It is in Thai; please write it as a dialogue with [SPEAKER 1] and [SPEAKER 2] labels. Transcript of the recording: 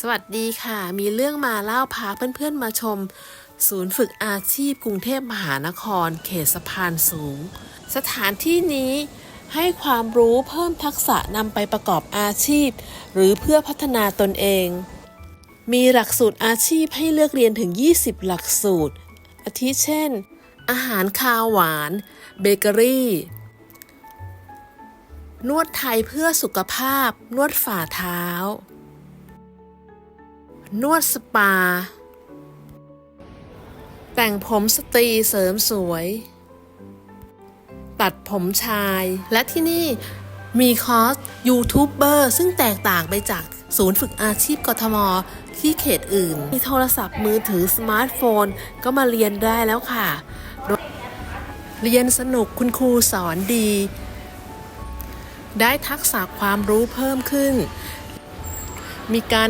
[SPEAKER 1] สวัสดีค่ะ มีเรื่องมาเล่าพาเพื่อนๆมาชม ศูนย์ฝึกอาชีพกรุงเทพมหานคร เขตสะพานสูง สถานที่นี้ให้ความรู้เพิ่มทักษะนำไปประกอบอาชีพ หรือเพื่อพัฒนาตนเอง มีหลักสูตรอาชีพให้เลือกเรียนถึง 20 หลักสูตร อาทิเช่น อาหารคาวหวาน เบเกอรี่ นวดไทยเพื่อสุขภาพ นวดฝ่าเท้า นวดสปา แต่งผมสตรีเสริมสวย ตัดผมชาย และที่นี่มีคอร์สยูทูบเบอร์ซึ่งแตกต่างไปจากศูนย์ฝึกอาชีพกทม ที่เขตอื่น มีโทรศัพท์มือถือสมาร์ทโฟน ก็มาเรียนได้แล้วค่ะ เรียนสนุกคุณครูสอนดี ได้ทักษะความรู้เพิ่มขึ้น มีการ